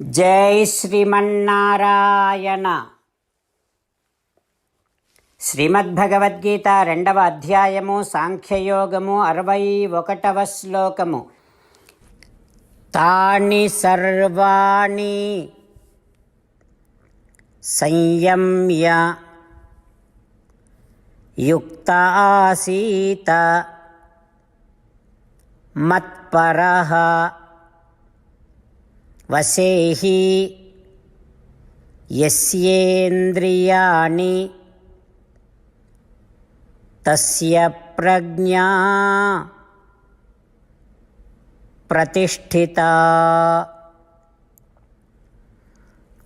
జై శ్రీమన్నారాయణ. శ్రీమద్భగవద్గీత రెండవ అధ్యాయము సాంఖ్యయోగము అరవై ఒకటవ శ్లోకము. తాని సర్వాణి సంయమ్య యుక్త ఆసీత మత్పరః వసేహి యస్యేంద్రియాణి తస్య ప్రజ్ఞా ప్రతిష్ఠిత.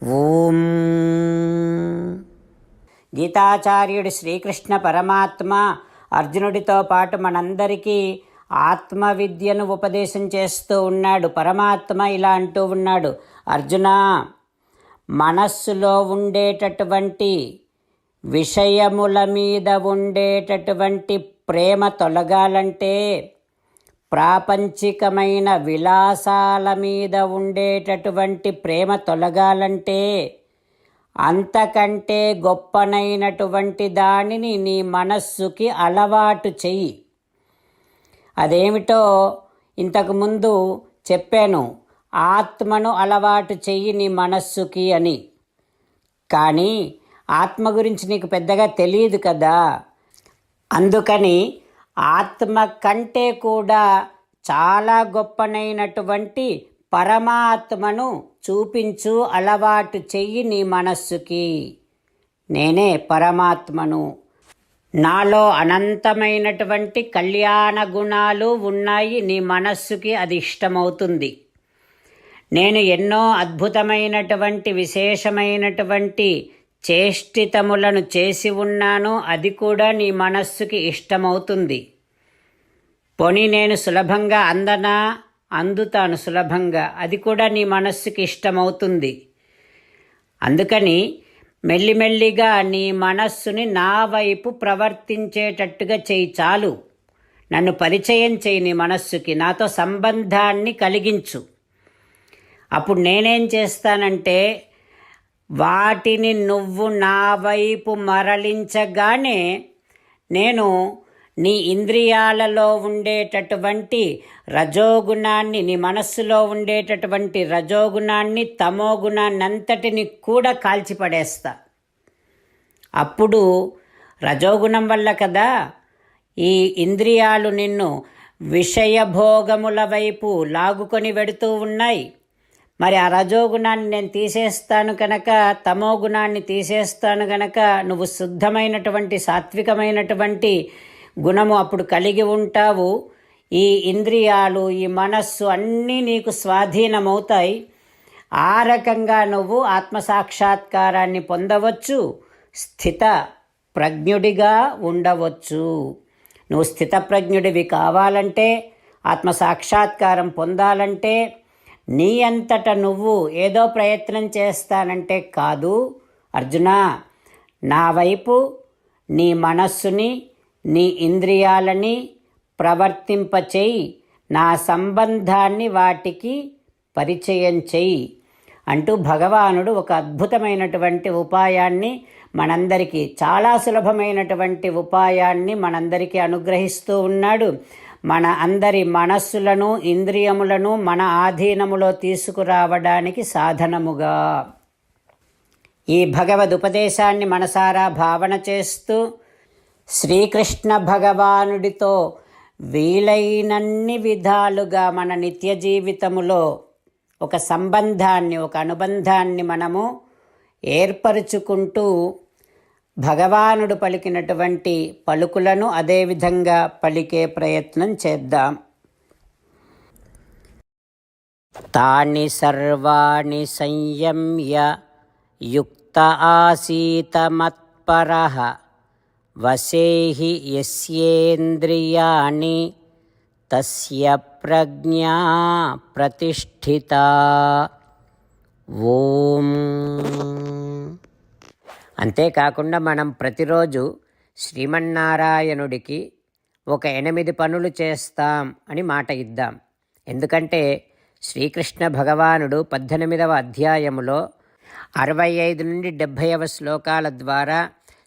ఓం. గీతాచార్యుడు శ్రీకృష్ణ పరమాత్మ అర్జునుడితో పాటు మనందరికీ ఆత్మ విద్యను ఉపదేశం చేస్తూ ఉన్నాడు. పరమాత్మ ఇలా అంటూ ఉన్నాడు. అర్జున మనస్సులో ఉండేటటువంటి విషయముల మీద ఉండేటటువంటి ప్రేమ తొలగాలంటే ప్రాపంచికమైన విలాసాల మీద ఉండేటటువంటి ప్రేమ తొలగాలంటే అంతకంటే గొప్పనైనటువంటి దానిని నీ మనస్సుకి అలవాటు చెయ్యి. అదేమిటో ఇంతకుముందు చెప్పాను. ఆత్మను అలవాటు చెయ్యి నీ మనస్సుకి అని. కానీ ఆత్మ గురించి నీకు పెద్దగా తెలియదు కదా. అందుకని ఆత్మ కంటే కూడా చాలా గొప్పనైనటువంటి పరమాత్మను చూపించు అలవాటు చెయ్యి నీ మనస్సుకి. నేనే పరమాత్మను. నాలో అనంతమైనటువంటి కళ్యాణ గుణాలు ఉన్నాయి నీ మనస్సుకి అది ఇష్టమవుతుంది. నేను ఎన్నో అద్భుతమైనటువంటి విశేషమైనటువంటి చేష్టితములను చేసి ఉన్నాను అది కూడా నీ మనస్సుకి ఇష్టమవుతుంది. పొని నేను సులభంగా అందనా? అందుతాను సులభంగా అది కూడా నీ మనస్సుకి ఇష్టమవుతుంది. అందుకని మెల్లిమెల్లిగా నీ మనస్సుని నా వైపు ప్రవర్తించేటట్టుగా చేయి చాలు. నన్ను పరిచయం చేయి నీ మనస్సుకి నాతో సంబంధాన్ని కలిగించు. అప్పుడు నేనేం చేస్తానంటే వాటిని నువ్వు నా వైపు మరలించగానే నేను నీ ఇంద్రియాలలో ఉండేటటువంటి రజోగుణాన్ని నీ మనస్సులో ఉండేటటువంటి రజోగుణాన్ని తమోగుణాన్ని అంతటిని కూడా కాల్చిపడేస్తా. అప్పుడు రజోగుణం వల్ల కదా ఈ ఇంద్రియాలు నిన్ను విషయభోగముల వైపు లాగుకొని వెడుతూ ఉన్నాయి. మరి ఆ రజోగుణాన్ని నేను తీసేస్తాను కనుక తమో గుణాన్ని తీసేస్తాను కనుక నువ్వు శుద్ధమైనటువంటి సాత్వికమైనటువంటి గుణము అప్పుడు కలిగి ఉంటావు. ఈ ఇంద్రియాలు ఈ మనస్సు అన్నీ నీకు స్వాధీనమవుతాయి. ఆ రకంగా నువ్వు ఆత్మసాక్షాత్కారాన్ని పొందవచ్చు. స్థిత ప్రజ్ఞుడిగా ఉండవచ్చు. నువ్వు స్థితప్రజ్ఞుడివి కావాలంటే ఆత్మసాక్షాత్కారం పొందాలంటే నీ అంతట నువ్వు ఏదో ప్రయత్నం చేస్తానంటే కాదు. అర్జున నా వైపు నీ మనస్సుని నీ ఇంద్రియాలని ప్రవర్తింపచేయి. నా సంబంధాన్ని వాటికి పరిచయం చేయి అంటూ భగవానుడు ఒక అద్భుతమైనటువంటి ఉపాయాన్ని మనందరికీ చాలా సులభమైనటువంటి ఉపాయాన్ని మనందరికీ అనుగ్రహిస్తూ ఉన్నాడు. మన అందరి మనస్సులను ఇంద్రియములను మన ఆధీనములో తీసుకురావడానికి సాధనముగా. ఈ భగవద్ ఉపదేశాన్ని మనసారా భావన చేస్తూ శ్రీకృష్ణ భగవానుడితో వీలైనన్ని విధాలుగా మన నిత్య జీవితములో ఒక సంబంధాన్ని ఒక అనుబంధాన్ని మనము ఏర్పరుచుకుంటూ భగవానుడు పలికినటువంటి పలుకులను అదేవిధంగా పలికే ప్రయత్నం చేద్దాం. తాని సర్వాణి సంయమ్య యుక్త ఆసీత మత్పర వసేహి యస్యేంద్రియాణి తస్య ప్రజ్ఞా ప్రతిష్ఠిత. ఓం. అంతేకాకుండా మనం ప్రతిరోజు శ్రీమన్నారాయణుడికి ఒక ఎనిమిది పనులు చేస్తాం అని మాట ఇద్దాం. ఎందుకంటే శ్రీకృష్ణ భగవానుడు పద్దెనిమిదవ అధ్యాయములో అరవై ఐదు నుండి డెబ్భైవ శ్లోకాల ద్వారా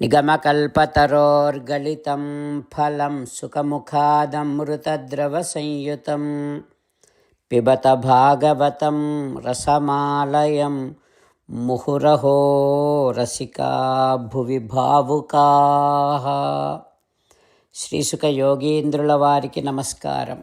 నిగమకల్పతరోర్గలితం ఫలం సుఖముఖాదమృతద్రవసంయుతం పిబత భాగవతం రసమాలయం ముహురహో రసికా భువి భావుకా శ్రీసుఖ యోగీంద్రుల వారికి నమస్కారం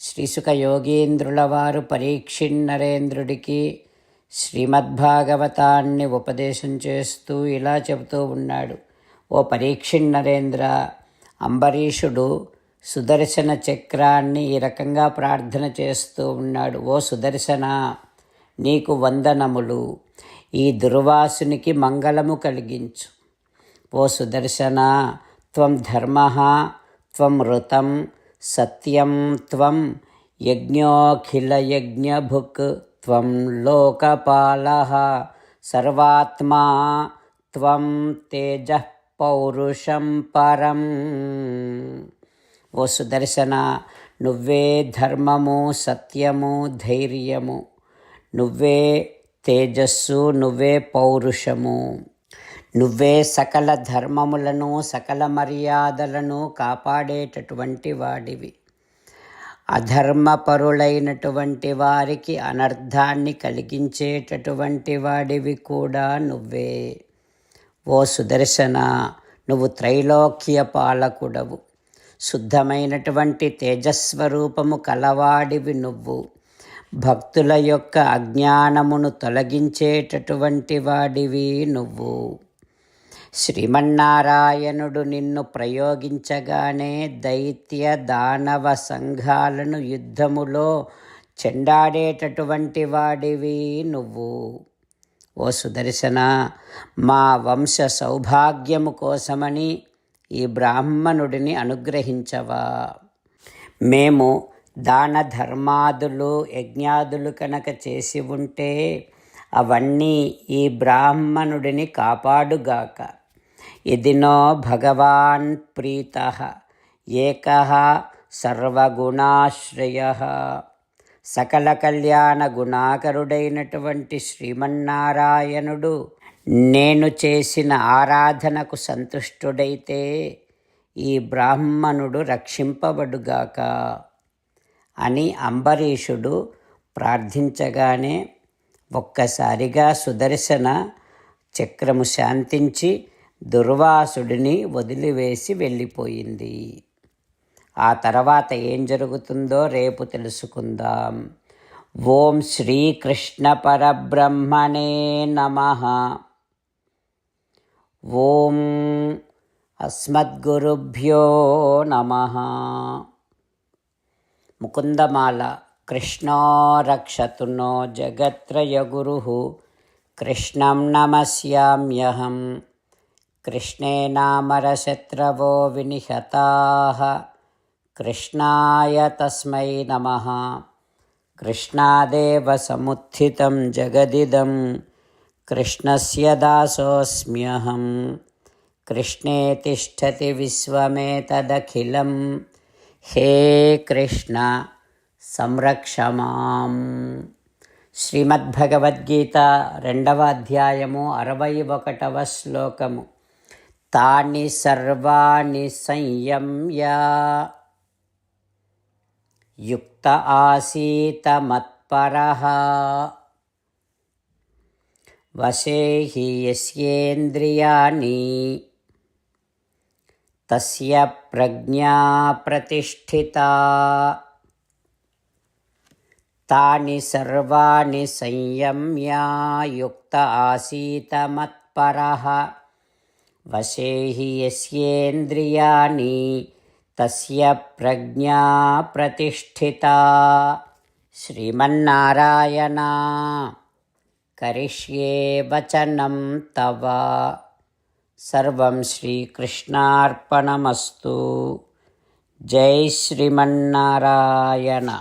శ్రీసుక యోగీంద్రుల వారు పరీక్షిన్నరేంద్రుడికి శ్రీమద్భాగవతాన్ని ఉపదేశం చేస్తూ ఇలా చెబుతూ ఉన్నాడు. ఓ పరీక్షిన్నరేంద్ర అంబరీషుడు సుదర్శన చక్రాన్ని ఈ రకంగా ప్రార్థన చేస్తూ ఉన్నాడు. ఓ సుదర్శన నీకు వందనములు. ఈ దుర్వాసునికి మంగళము కలిగించు. ఓ సుదర్శన త్వం ధర్మ త్వం ఋతం సత్యం త్వం యజ్ఞోఖిలయజ్ఞభుక్ త్వం లోకపాల సర్వాత్మా త్వం తేజ పౌరుషం పరం ఓ సుదర్శన నువ్వే ధర్మము సత్యము ధైర్యము నువ్వే తేజస్సు నువ్వే పౌరుషము నువ్వే సకల ధర్మములను సకల మర్యాదలను కాపాడేటటువంటి వాడివి. అధర్మపరులైనటువంటి వారికి అనర్థాన్ని కలిగించేటటువంటి వాడివి కూడా నువ్వే. ఓ సుదర్శన నువ్వు త్రైలోక్య పాలకుడవు. శుద్ధమైనటువంటి తేజస్వరూపము కలవాడివి నువ్వు. భక్తుల యొక్క అజ్ఞానమును తొలగించేటటువంటి వాడివి నువ్వు. శ్రీమన్నారాయణుడు నిన్ను ప్రయోగించగానే దైత్య దానవ సంఘాలను యుద్ధములో చెండాడేటటువంటి వాడివి నువ్వు. ఓ సుదర్శన మా వంశ సౌభాగ్యము కోసమని ఈ బ్రాహ్మణుడిని అనుగ్రహించవా. మేము దాన ధర్మాదులు యజ్ఞాదులు కనుక చేసి ఉంటే అవన్నీ ఈ బ్రాహ్మణుడిని కాపాడుగాక. ఇదినో భగవాన్ ప్రీత ఏక సర్వగుణాశ్రయ సకల కళ్యాణ గుణాకరుడైనటువంటి శ్రీమన్నారాయణుడు నేను చేసిన ఆరాధనకు సంతుష్టుడైతే ఈ బ్రాహ్మణుడు రక్షింపబడుగాక అని అంబరీషుడు ప్రార్థించగానే ఒక్కసారిగా సుదర్శన చక్రము శాంతించి దుర్వాసుడిని వదిలివేసి వెళ్ళిపోయింది. ఆ తర్వాత ఏం జరుగుతుందో రేపు తెలుసుకుందాం. ఓం శ్రీకృష్ణ పరబ్రహ్మణే నమ. ఓం అస్మద్గురుభ్యో నమ. ముకుందమాల కృష్ణో రక్షతునో జగత్రయ జగత్రయగురు కృష్ణం నమస్యామ్యహం. కృష్ణే నామరశత్రవో వినిహతా. కృష్ణాయ తస్మై నమ. కృష్ణాదేవ సముత్థితం జగదిదం. కృష్ణస్య దాసోऽస్మ్యహం కృష్ణే తిష్టతి విశ్వమేతదఖిలం. హే కృష్ణ సంరక్షమాం శ్రీమద్భగవద్గీత రెండవ అధ్యాయము అరవై ఒకటవ శ్లోకము. తాని సర్వాణి సంయమ్య. యుక్త ఆసీత మత్పర. వశేహి యస్యేంద్రియాణి. తస్య ప్రజ్ఞా ప్రతిష్ఠిత. తాని సర్వాణి సంయమ్య. యుక్త ఆసీత మత్పరః. వశే హి యస్యేంద్రియాణి తస్య ప్రజ్ఞా ప్రతిష్ఠిత. శ్రీమన్నారాయణ కరిష్యే వచనం తవ. సర్వం శ్రీకృష్ణార్పణమస్తు. జై శ్రీమన్నారాయణ.